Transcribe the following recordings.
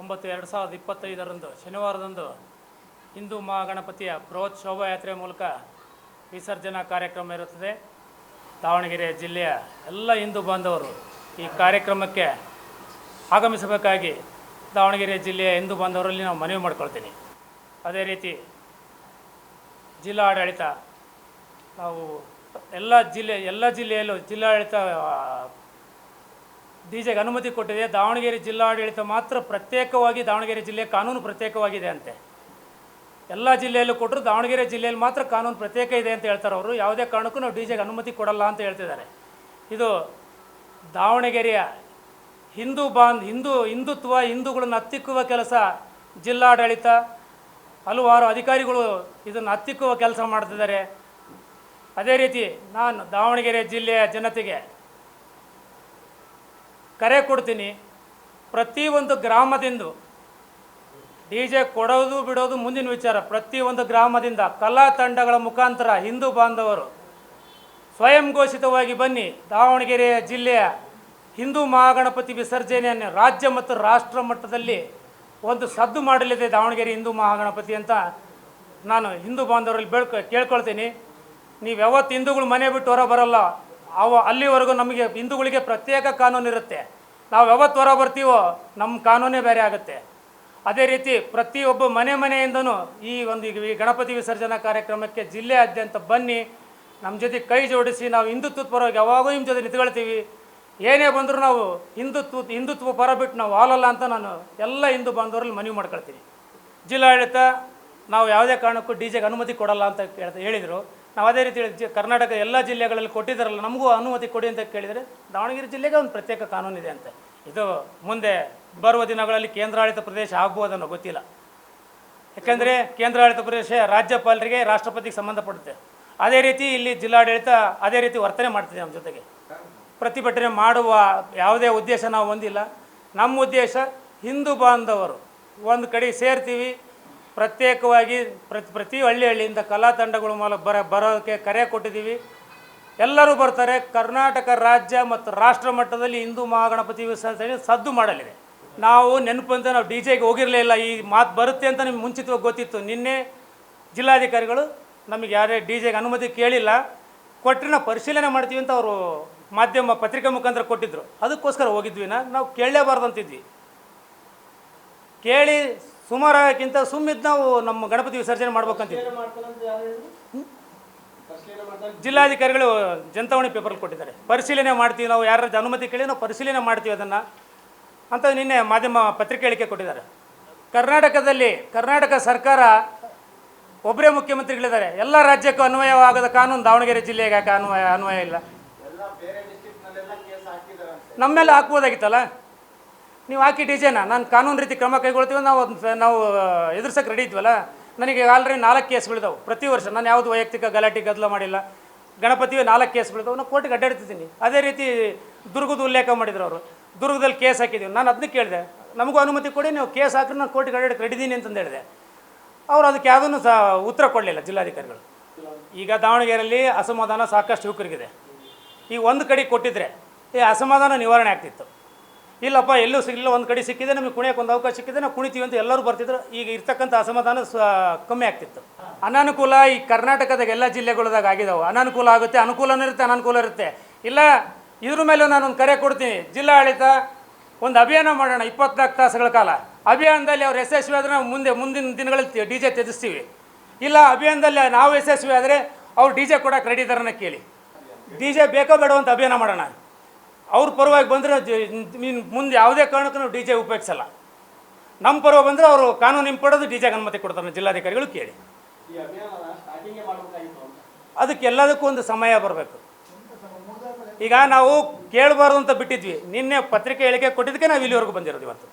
ಒಂಬತ್ತು ಎರಡು ಸಾವಿರದ ಇಪ್ಪತ್ತೈದರಂದು, ಶನಿವಾರದಂದು ಹಿಂದೂ ಮಹಾಗಣಪತಿಯ ಬೃಹತ್ ಶೋಭಾಯಾತ್ರೆ ಮೂಲಕ ವಿಸರ್ಜನಾ ಕಾರ್ಯಕ್ರಮ ಇರುತ್ತದೆ. ದಾವಣಗೆರೆ ಜಿಲ್ಲೆಯ ಎಲ್ಲ ಹಿಂದೂ ಬಾಂಧವರು ಈ ಕಾರ್ಯಕ್ರಮಕ್ಕೆ ಆಗಮಿಸಬೇಕಾಗಿ ದಾವಣಗೆರೆ ಜಿಲ್ಲೆಯ ಹಿಂದೂ ಬಾಂಧವರಲ್ಲಿ ನಾವು ಮನವಿ ಮಾಡ್ಕೊಳ್ತೀನಿ. ಅದೇ ರೀತಿ ಜಿಲ್ಲಾಡಳಿತ, ನಾವು ಎಲ್ಲ ಜಿಲ್ಲೆ, ಎಲ್ಲ ಜಿಲ್ಲೆಯಲ್ಲೂ ಜಿಲ್ಲಾಡಳಿತ ಡಿ ಜೆಗೆ ಅನುಮತಿ ಕೊಟ್ಟಿದೆ. ದಾವಣಗೆರೆ ಜಿಲ್ಲಾಡಳಿತ ಮಾತ್ರ ಪ್ರತ್ಯೇಕವಾಗಿ ದಾವಣಗೆರೆ ಜಿಲ್ಲೆ ಕಾನೂನು ಪ್ರತ್ಯೇಕವಾಗಿದೆ ಅಂತೆ. ಎಲ್ಲ ಜಿಲ್ಲೆಯಲ್ಲೂ ಕೊಟ್ಟರು ದಾವಣಗೆರೆ ಜಿಲ್ಲೆಯಲ್ಲಿ ಮಾತ್ರ ಕಾನೂನು ಪ್ರತ್ಯೇಕ ಇದೆ ಅಂತ ಹೇಳ್ತಾರೆ ಅವರು. ಯಾವುದೇ ಕಾರಣಕ್ಕೂ ನಾವು ಡಿಜೆಗೆ ಅನುಮತಿ ಕೊಡಲ್ಲ ಅಂತ ಹೇಳ್ತಿದ್ದಾರೆ. ಇದು ದಾವಣಗೆರೆಯ ಹಿಂದೂ ಬಾಂಧ್, ಹಿಂದೂ ಹಿಂದುತ್ವ, ಹಿಂದೂಗಳನ್ನು ಹತ್ತಿಕ್ಕುವ ಕೆಲಸ ಜಿಲ್ಲಾಡಳಿತ. ಹಲವಾರು ಅಧಿಕಾರಿಗಳು ಇದನ್ನು ಹತ್ತಿಕ್ಕುವ ಕೆಲಸ ಮಾಡ್ತಿದ್ದಾರೆ. ಅದೇ ರೀತಿ ನಾನು ದಾವಣಗೆರೆ ಜಿಲ್ಲೆಯ ಜನತೆಗೆ ಕರೆ ಕೊಡ್ತೀನಿ. ಪ್ರತಿಯೊಂದು ಗ್ರಾಮದಿಂದ ಡಿ ಜೆ ಕೊಡೋದು ಬಿಡೋದು ಮುಂದಿನ ವಿಚಾರ. ಪ್ರತಿಯೊಂದು ಗ್ರಾಮದಿಂದ ಕಲಾ ತಂಡಗಳ ಮುಖಾಂತರ ಹಿಂದೂ ಬಾಂಧವರು ಸ್ವಯಂ ಘೋಷಿತವಾಗಿ ಬನ್ನಿ. ದಾವಣಗೆರೆ ಜಿಲ್ಲೆಯ ಹಿಂದೂ ಮಹಾಗಣಪತಿ ವಿಸರ್ಜನೆಯನ್ನು ರಾಜ್ಯ ಮತ್ತು ರಾಷ್ಟ್ರ ಮಟ್ಟದಲ್ಲಿ ಒಂದು ಸದ್ದು ಮಾಡಲಿದೆ ದಾವಣಗೆರೆ ಹಿಂದೂ ಮಹಾಗಣಪತಿ ಅಂತ ನಾನು ಹಿಂದೂ ಬಾಂಧವರಲ್ಲಿ ಬೇಳ್ಕೊ, ಕೇಳ್ಕೊಳ್ತೀನಿ. ನೀವು ಯಾವತ್ತು ಹಿಂದೂಗಳು ಮನೆ ಬಿಟ್ಟು ಹೊರ ಬರಲ್ಲ. ಅವ ಅಲ್ಲಿವರೆಗೂ ನಮಗೆ ಹಿಂದೂಗಳಿಗೆ ಪ್ರತ್ಯೇಕ ಕಾನೂನು ಇರುತ್ತೆ. ನಾವು ಯಾವತ್ತು ಹೊರ ಬರ್ತೀವೋ ನಮ್ಮ ಕಾನೂನೇ ಬೇರೆ ಆಗುತ್ತೆ. ಅದೇ ರೀತಿ ಪ್ರತಿಯೊಬ್ಬ ಮನೆ ಮನೆಯಿಂದನೂ ಈ ಒಂದು ಈ ಗಣಪತಿ ವಿಸರ್ಜನಾ ಕಾರ್ಯಕ್ರಮಕ್ಕೆ ಜಿಲ್ಲೆಯಾದ್ಯಂತ ಬನ್ನಿ. ನಮ್ಮ ಜೊತೆ ಕೈ ಜೋಡಿಸಿ ನಾವು ಹಿಂದುತ್ವದ ಪರವಾಗಿ ಯಾವಾಗೂ ನಿಮ್ಮ ಜೊತೆ ನಿಂತ್ಕೊಳ್ತೀವಿ. ಏನೇ ಬಂದರೂ ನಾವು ಹಿಂದುತ್ವ ಹಿಂದುತ್ವ ಪರ ಬಿಟ್ಟು ನಾವು ಆಲಲ್ಲ ಅಂತ ನಾನು ಎಲ್ಲ ಹಿಂದೂ ಬಾಂಧವರಲ್ಲಿ ಮನವಿ ಮಾಡ್ಕೊಳ್ತೀನಿ. ಜಿಲ್ಲಾಡಳಿತ, ನಾವು ಯಾವುದೇ ಕಾರಣಕ್ಕೂ ಡಿ ಜೆಗೆ ಅನುಮತಿ ಕೊಡಲ್ಲ ಅಂತ ಹೇಳಿದ್ರು ಹೇಳಿದರು. ನಾವು ಅದೇ ರೀತಿ ಕರ್ನಾಟಕ ಎಲ್ಲ ಜಿಲ್ಲೆಗಳಲ್ಲಿ ಕೊಟ್ಟಿದ್ದಾರಲ್ಲ, ನಮಗೂ ಅನುಮತಿ ಕೊಡಿ ಅಂತ ಕೇಳಿದರೆ ದಾವಣಗೆರೆ ಜಿಲ್ಲೆಗೆ ಒಂದು ಪ್ರತ್ಯೇಕ ಕಾನೂನಿದೆ ಅಂತೆ. ಇದು ಮುಂದೆ ಬರುವ ದಿನಗಳಲ್ಲಿ ಕೇಂದ್ರಾಡಳಿತ ಪ್ರದೇಶ ಆಗ್ಬೋದನ್ನೋ ಗೊತ್ತಿಲ್ಲ. ಯಾಕೆಂದರೆ ಕೇಂದ್ರಾಡಳಿತ ಪ್ರದೇಶ ರಾಜ್ಯಪಾಲರಿಗೆ, ರಾಷ್ಟ್ರಪತಿಗೆ ಸಂಬಂಧಪಡುತ್ತೆ. ಅದೇ ರೀತಿ ಇಲ್ಲಿ ಜಿಲ್ಲಾಡಳಿತ ಅದೇ ರೀತಿ ವರ್ತನೆ ಮಾಡ್ತಿದೆ ನಮ್ಮ ಜೊತೆಗೆ. ಪ್ರತಿಭಟನೆ ಮಾಡುವ ಯಾವುದೇ ಉದ್ದೇಶ ನಾವು ಹೊಂದಿಲ್ಲ. ನಮ್ಮ ಉದ್ದೇಶ ಹಿಂದೂ ಬಾಂಧವರು ಒಂದು ಕಡೆ ಸೇರ್ತೀವಿ ಪ್ರತ್ಯೇಕವಾಗಿ ಪ್ರತಿ ಪ್ರತಿ ಹಳ್ಳಿ ಹಳ್ಳಿಯಿಂದ ಕಲಾ ತಂಡಗಳ ಮೂಲಕ ಬರ ಬರೋಕ್ಕೆ ಕರೆ ಕೊಟ್ಟಿದ್ದೀವಿ. ಎಲ್ಲರೂ ಬರ್ತಾರೆ. ಕರ್ನಾಟಕ ರಾಜ್ಯ ಮತ್ತು ರಾಷ್ಟ್ರ ಮಟ್ಟದಲ್ಲಿ ಹಿಂದೂ ಮಹಾಗಣಪತಿ ವಿಸರ್ಜನೆ ಸದ್ದು ಮಾಡಲಿದೆ. ನಾವು ನೆನಪಂತ ನಾವು ಡಿ ಜೆಗೆ ಹೋಗಿರಲೇ ಇಲ್ಲ. ಈ ಮಾತು ಬರುತ್ತೆ ಅಂತ ನಿಮ್ಗೆ ಮುಂಚಿತವಾಗಿ ಗೊತ್ತಿತ್ತು. ನಿನ್ನೆ ಜಿಲ್ಲಾಧಿಕಾರಿಗಳು ನಮಗೆ ಯಾರೇ ಡಿ ಜೆಗೆ ಅನುಮತಿ ಕೇಳಿಲ್ಲ. ಕೊಟ್ಟರೆ ನಾವು ಪರಿಶೀಲನೆ ಮಾಡ್ತೀವಿ ಅಂತ ಅವರು ಮಾಧ್ಯಮ ಪತ್ರಿಕೆ ಮುಖಾಂತರ ಕೊಟ್ಟಿದ್ದರು ಅದಕ್ಕೋಸ್ಕರ ಹೋಗಿದ್ವಿ ನಾವು ಕೇಳಲೇಬಾರ್ದು ಅಂತಿದ್ವಿ. ಕೇಳಿ ಸುಮಾರಾಗಿಂತ ಸುಮ್ಮಿದ್ದು ನಾವು ನಮ್ಮ ಗಣಪತಿ ವಿಸರ್ಜನೆ ಮಾಡ್ಬೇಕಂತ ಜಿಲ್ಲಾಧಿಕಾರಿಗಳು ಜನತಾವಣಿ ಪೇಪರ್ ಕೊಟ್ಟಿದ್ದಾರೆ. ಪರಿಶೀಲನೆ ಮಾಡ್ತೀವಿ ನಾವು ಯಾರ ಅನುಮತಿ ಕೇಳಿ ನಾವು ಪರಿಶೀಲನೆ ಮಾಡ್ತೀವಿ ಅದನ್ನು ಅಂತ ನಿನ್ನೆ ಮಾಧ್ಯಮ ಪತ್ರಿಕೆ ಹೇಳಿಕೆ ಕೊಟ್ಟಿದ್ದಾರೆ. ಕರ್ನಾಟಕದಲ್ಲಿ ಕರ್ನಾಟಕ ಸರ್ಕಾರ ಒಬ್ಬರೇ ಮುಖ್ಯಮಂತ್ರಿಗಳಿದ್ದಾರೆ. ಎಲ್ಲ ರಾಜ್ಯಕ್ಕೂ ಅನ್ವಯವಾಗದ ಕಾನೂನು ದಾವಣಗೆರೆ ಜಿಲ್ಲೆಗೆ ಯಾಕೆ ಅನ್ವಯ ಅನ್ವಯ ಇಲ್ಲ? ನಮ್ಮೆಲ್ಲ ಹಾಕ್ಬೋದಾಗಿತ್ತಲ್ಲ? ನೀವು ಹಾಕಿ ಡಿಸೈನ, ನಾನು ಕಾನೂನು ರೀತಿ ಕ್ರಮ ಕೈಗೊಳ್ತೀವಿ, ನಾವು ನಾವು ಎದುರ್ಸಕ್ಕೆ ರೆಡಿ ಇದ್ವಲ್ಲ, ನನಗೆ ಆಲ್ರೆಡಿ ನಾಲ್ಕು ಕೇಸ್ಗಳಿದಾವೆ ಪ್ರತಿ ವರ್ಷ ನಾನು ಯಾವುದು ವೈಯಕ್ತಿಕ ಗಲಾಟೆ ಗದ್ದಲ ಮಾಡಿಲ್ಲ. ಗಣಪತಿಯು ನಾಲ್ಕು ಕೇಸ್ಗಳಿದಾವೆ ನಾನು ಕೋರ್ಟಿಗೆ ಅಡ್ಡಾಡ್ತಿದ್ದೀನಿ ಅದೇ ರೀತಿ ದುರ್ಗದ ಉಲ್ಲೇಖ ಮಾಡಿದ್ರು ಅವರು. ದುರ್ಗದಲ್ಲಿ ಕೇಸ್ ಹಾಕಿದ್ದೀವಿ ನಾನು ಅದನ್ನ ಕೇಳಿದೆ, ನಮಗೂ ಅನುಮತಿ ಕೊಡಿ, ನೀವು ಕೇಸ್ ಹಾಕಿದ್ರೆ ನಾನು ಕೋರ್ಟಿಗೆ ಅಡ್ಡಾಡಕ್ಕೆ ರೆಡಿ ಇದ್ದೀನಿ ಅಂತಂದು ಹೇಳಿದೆ. ಅವರು ಅದಕ್ಕೆ ಯಾವುದನ್ನು ಸಹ ಉತ್ತರ ಕೊಡಲಿಲ್ಲ ಜಿಲ್ಲಾಧಿಕಾರಿಗಳು. ಈಗ ದಾವಣಗೆರೆಯಲ್ಲಿ ಅಸಮಾಧಾನ ಸಾಕಷ್ಟು ಯುವಕರಿಗಿದೆ. ಈ ಒಂದು ಕಡೆ ಕೊಟ್ಟಿದ್ರೆ, ಈ ಅಸಮಾಧಾನ ನಿವಾರಣೆ ಆಗ್ತಿತ್ತು. ಇಲ್ಲಪ್ಪ, ಎಲ್ಲೂ ಸಿಗಲಿಲ್ಲ ಒಂದು ಕಡೆ ಸಿಕ್ಕಿದೆ ನಮಗೆ ಕುಣಿಯೋಕೆ ಒಂದು ಅವಕಾಶ ಸಿಕ್ಕಿದೆ ನಾವು ಕುಣಿತೀವಿ ಅಂತ ಎಲ್ಲರೂ ಬರ್ತಿದ್ರು. ಈಗ ಇರ್ತಕ್ಕಂಥ ಅಸಮಾಧಾನ ಸ, ಕಮ್ಮಿ ಆಗ್ತಿತ್ತು. ಅನಾನುಕೂಲ ಈ ಕರ್ನಾಟಕದ ಎಲ್ಲ ಜಿಲ್ಲೆಗಳದಾಗ ಆಗಿದಾವೆ. ಅನಾನುಕೂಲ ಆಗುತ್ತೆ, ಅನುಕೂಲನೂ ಇರುತ್ತೆ, ಅನಾನುಕೂಲ ಇರುತ್ತೆ. ಇಲ್ಲ, ಇದ್ರ ಮೇಲೂ ನಾನೊಂದು ಕರೆ ಕೊಡ್ತೀನಿ. ಜಿಲ್ಲಾಡಳಿತ ಒಂದು ಅಭಿಯಾನ ಮಾಡೋಣ ಇಪ್ಪತ್ನಾಲ್ಕು ತಾಸುಗಳ ಕಾಲ. ಅಭಿಯಾನದಲ್ಲಿ ಅವ್ರು ಯಶಸ್ವಿ ಆದರೆ ನಾವು ಮುಂದೆ, ಮುಂದಿನ ದಿನಗಳಲ್ಲಿ ಡಿ ಜೆ ತ್ಯಜಿಸ್ತೀವಿ. ಇಲ್ಲ, ಅಭಿಯಾನದಲ್ಲಿ ನಾವು ಯಶಸ್ವಿ ಆದರೆ ಅವ್ರು ಡಿ ಜೆ ಕೊಡೋಕೆ ರೆಡಿ ಕೇಳಿ. ಡಿ ಜೆ ಬೇಕೋ ಬೇಡೋ ಅಂತ ಅಭಿಯಾನ ಮಾಡೋಣ. ಅವ್ರ ಪರವಾಗಿ ಬಂದರೆ ನೀನು ಮುಂದೆ ಯಾವುದೇ ಕಾರಣಕ್ಕೂ ನಾವು ಡಿ ಜೆ ಉಪಯೋಗಿಸಲ್ಲ. ನಮ್ಮ ಪರವಾಗಿ ಬಂದರೆ ಅವರು ಕಾನೂನು ಹಿಂಪಡೆದು ಡಿ ಜೆ ಅನುಮತಿ ಕೊಡ್ತಾರೆ ಜಿಲ್ಲಾಧಿಕಾರಿಗಳು ಕೇಳಿ. ಅದಕ್ಕೆ ಎಲ್ಲದಕ್ಕೂ ಒಂದು ಸಮಯ ಬರಬೇಕು. ಈಗ ನಾವು ಕೇಳಬಾರ್ದು ಅಂತ ಬಿಟ್ಟಿದ್ವಿ. ನಿನ್ನೆ ಪತ್ರಿಕೆ ಹೇಳಿಕೆ ಕೊಟ್ಟಿದ್ದಕ್ಕೆ ನಾವು ಇಲ್ಲಿವರೆಗೂ ಬಂದಿರೋದು ಇವತ್ತು.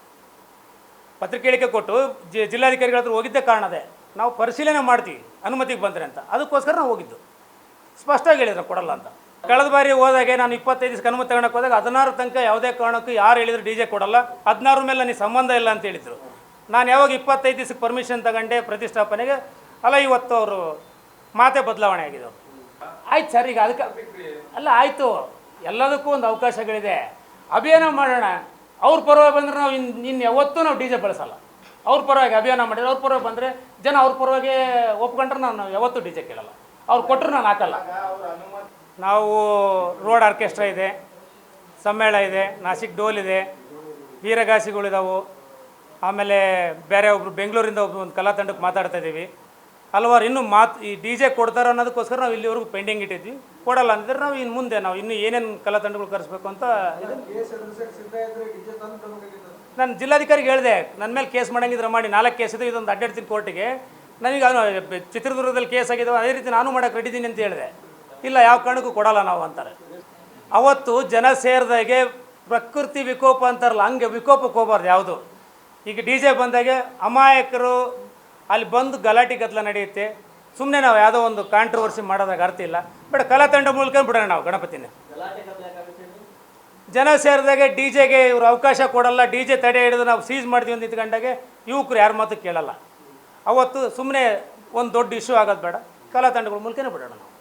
ಪತ್ರಿಕೆ ಹೇಳಿಕೆ ಕೊಟ್ಟು ಜಿ, ಜಿಲ್ಲಾಧಿಕಾರಿಗಳ ಹತ್ರ ಹೋಗಿದ್ದೇ ಕಾರಣ ಅದೇ. ನಾವು ಪರಿಶೀಲನೆ ಮಾಡ್ತೀವಿ ಅನುಮತಿಗೆ ಬಂದರೆ ಅಂತ. ಅದಕ್ಕೋಸ್ಕರ ನಾವು ಹೋಗಿದ್ದು. ಸ್ಪಷ್ಟವಾಗಿ ಹೇಳಿದ್ರು ಕೊಡಲ್ಲ ಅಂತ. ಕಳೆದ ಬಾರಿ ಹೋದಾಗೆ ನಾನು ಇಪ್ಪತ್ತೈದು ದಿವಸ ಅನುಮತಿ ತಗೊಳಕ್ಕೆ ಹೋದಾಗ ಹದಿನಾರು ತನಕ ಯಾವುದೇ ಕಾರಣಕ್ಕೂ ಯಾರು ಹೇಳಿದ್ರು ಡಿ ಜೆ ಕೊಡಲ್ಲ. ಹದಿನಾರು ಮೇಲೆ ನನಗೆ ಸಂಬಂಧ ಇಲ್ಲ ಅಂತ ಹೇಳಿದರು. ನಾನು ಯಾವಾಗ ಇಪ್ಪತ್ತೈದು ದಿವಸಕ್ಕೆ ಪರ್ಮಿಷನ್ ತಗೊಂಡೆ ಪ್ರತಿಷ್ಠಾಪನೆಗೆ, ಅಲ್ಲ ಇವತ್ತು ಅವರು ಮಾತೆ ಬದಲಾವಣೆ ಆಗಿದೆ ಆಯ್ತು ಸರ್, ಈಗ ಅದಕ್ಕೆ ಅಲ್ಲ, ಆಯಿತು. ಎಲ್ಲದಕ್ಕೂ ಒಂದು ಅವಕಾಶಗಳಿದೆ. ಅಭಿಯಾನ ಮಾಡೋಣ. ಅವ್ರ ಪರವಾಗಿ ಬಂದರೆ ನಾವು ಇನ್ನು ಇನ್ನು ಯಾವತ್ತೂ ನಾವು ಡಿ ಜೆ ಬಳಸಲ್ಲ. ಅವ್ರ ಪರವಾಗಿ ಅಭಿಯಾನ ಮಾಡಿದ್ರೆ ಅವ್ರ ಪರವಾಗಿ ಬಂದರೆ ಜನ ಅವ್ರ ಪರವಾಗಿ ಒಪ್ಕೊಂಡ್ರೆ ನಾನು ಯಾವತ್ತೂ ಡಿ ಜೆ ಕೇಳಲ್ಲ. ಅವ್ರು ಕೊಟ್ಟರು ನಾನು ಹಾಕಲ್ಲ. ನಾವು ರೋಡ್ ಆರ್ಕೆಸ್ಟ್ರಾ ಇದೆ, ಸಮ್ಮೇಳ ಇದೆ, ನಾಸಿಕ್ ಡೋಲ್ ಇದೆ, ವೀರಗಾಸಿಗಳಿದಾವು, ಆಮೇಲೆ ಬೇರೆ ಒಬ್ರು ಬೆಂಗಳೂರಿಂದ ಒಬ್ರು ಒಂದು ಕಲಾ ತಂಡಕ್ಕೆ ಮಾತಾಡ್ತಾ ಇದ್ದೀವಿ. ಹಲವಾರು ಇನ್ನೂ ಮಾತು, ಈ ಡಿ ಜೆ ಕೊಡ್ತಾರೆ ಅನ್ನೋದಕ್ಕೋಸ್ಕರ ನಾವು ಇಲ್ಲಿವರೆಗೂ ಪೆಂಡಿಂಗ್ ಇಟ್ಟಿದ್ವಿ. ಕೊಡಲ್ಲ ಅಂದರೆ ನಾವು ಇನ್ನು ಮುಂದೆ ನಾವು ಇನ್ನೂ ಏನೇನು ಕಲಾ ತಂಡಗಳು ಕರೆಸ್ಬೇಕು ಅಂತ ನಾನು ಜಿಲ್ಲಾಧಿಕಾರಿಗೆ ಹೇಳಿದೆ ನನ್ನ ಮೇಲೆ ಕೇಸ್ ಮಾಡಂಗಿದ್ರೆ ಮಾಡಿ, ನಾಲ್ಕು ಕೇಸ್ ಇದೆ ಇದೊಂದು ಅಡ್ಡಾಡ್ತೀನಿ ಕೋರ್ಟಿಗೆ ನನಗೆ ಚಿತ್ರದುರ್ಗದಲ್ಲಿ ಕೇಸ್ ಆಗಿದ್ದಾವೆ ಅದೇ ರೀತಿ ನಾನು ಮಾಡಕ್ಕೆ ರೆಡಿದ್ದೀನಿ ಅಂತ ಹೇಳಿದೆ. ಇಲ್ಲ, ಯಾವ ಕಾರಣಕ್ಕೂ ಕೊಡಲ್ಲ ನಾವು ಅಂತಾರೆ. ಅವತ್ತು ಜನ ಸೇರಿದಾಗೆ ಪ್ರಕೃತಿ ವಿಕೋಪ ಅಂತಾರಲ್ಲ, ಹಂಗೆ ವಿಕೋಪಕ್ಕೆ ಹೋಗ್ಬಾರ್ದು ಯಾವುದು. ಈಗ ಡಿ ಜೆ ಬಂದಾಗೆ ಅಮಾಯಕರು ಅಲ್ಲಿ ಬಂದು ಗಲಾಟೆ ಗದ್ದಲ ನಡೆಯುತ್ತೆ. ಸುಮ್ಮನೆ ನಾವು ಯಾವುದೋ ಒಂದು ಕಾಂಟ್ರವರ್ಸಿ ಮಾಡೋದಾಗ ಅರ್ಥ ಇಲ್ಲ. ಬಟ್ ಕಲಾ ತಂಡ ಮೂಲಕ ಬಿಡೋಣ ನಾವು ಗಣಪತಿನ. ಜನ ಸೇರಿದಾಗೆ ಡಿ ಜೆಗೆ ಇವರು ಅವಕಾಶ ಕೊಡಲ್ಲ, ಡಿ ಜೆ ತಡೆ ಹಿಡಿದು ನಾವು ಸೀಸ್ ಮಾಡ್ತೀವಿ ಅಂತ ನಿಂತ್ಕೊಂಡಾಗೆ ಯುವಕರು ಯಾರ ಮಾತು ಕೇಳಲ್ಲ. ಅವತ್ತು ಸುಮ್ಮನೆ ಒಂದು ದೊಡ್ಡ ಇಶ್ಯೂ ಆಗೋದು ಬೇಡ. ಕಲಾ ತಂಡಗಳ ಮೂಲಕನೇ ಬಿಡೋಣ ನಾವು.